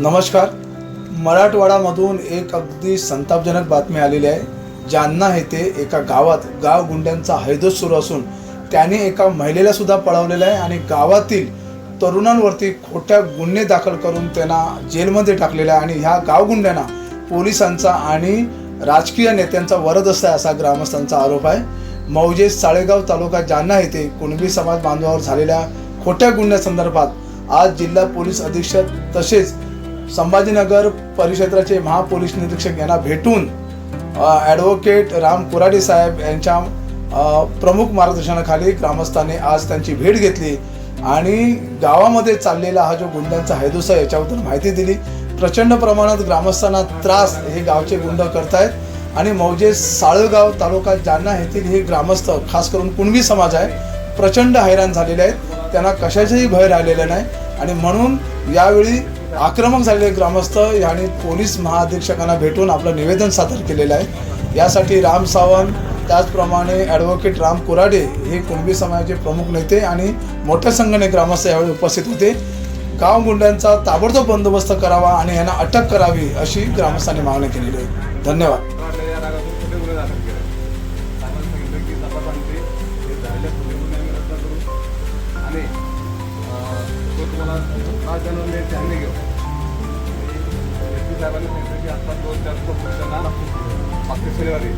नमस्कार. मराठवाडामधून एक अगदी संतापजनक बातमी आलेली आहे. जालना येथे एका गावात गाव गुंड्यांचा हैदोस सुरू असून त्याने एका महिलेला सुद्धा पळवलेलं आहे आणि गावातील तरुणांवरती खोट्या गुन्हे दाखल करून त्यांना जेलमध्ये टाकलेला आहे आणि ह्या गावगुंड्यांना पोलिसांचा आणि राजकीय नेत्यांचा वरदस्त आहे असा ग्रामस्थांचा आरोप आहे. मौजे साळेगाव तालुका जालना येथे कुणबी समाज बांधवावर झालेल्या खोट्या गुन्ह्यासंदर्भात आज जिल्हा पोलीस अधीक्षक तसेच संभाजीनगर परिक्षेत्राचे महापोलीस निरीक्षक यांना भेटून ॲडव्होकेट राम कुराडे साहेब यांच्या प्रमुख मार्गदर्शनाखाली ग्रामस्थांनी आज त्यांची भेट घेतली आणि गावामध्ये चाललेला हा जो गुंडांचा हैदोस आहे याच्याबद्दल माहिती दिली. प्रचंड प्रमाणात ग्रामस्थांना त्रास हे गावचे गुंड करतायत आणि मौजे साळगाव तालुका जालना येथील हे ग्रामस्थ खास करून कुणबी समाज आहे प्रचंड हैराण झालेले आहेत. त्यांना कशाचेही भय राहिलेला नाही आणि म्हणून यावेळी आक्रमक झालेले ग्रामस्थ यांनी पोलीस महाअधीक्षकांना भेटून आपलं निवेदन सादर केलेलं आहे. यासाठी राम सावंत त्याचप्रमाणे ॲडव्होकेट राम कुराडे हे कुणबी समाजाचे प्रमुख नेते आणि मोठ्या संघाने ग्रामस्थ यावेळी उपस्थित होते. गाव गुंड्यांचा ताबडतोब बंदोबस्त करावा आणि यांना अटक करावी अशी ग्रामस्थांनी मागणी केलेली आहे. धन्यवाद. तुम्हाला त्रास जाणून मिळेल ते घेऊ. एस पी साहेबांनी सांगितलं की आता दोन चार पक्षांना मागच्या शनिवारी.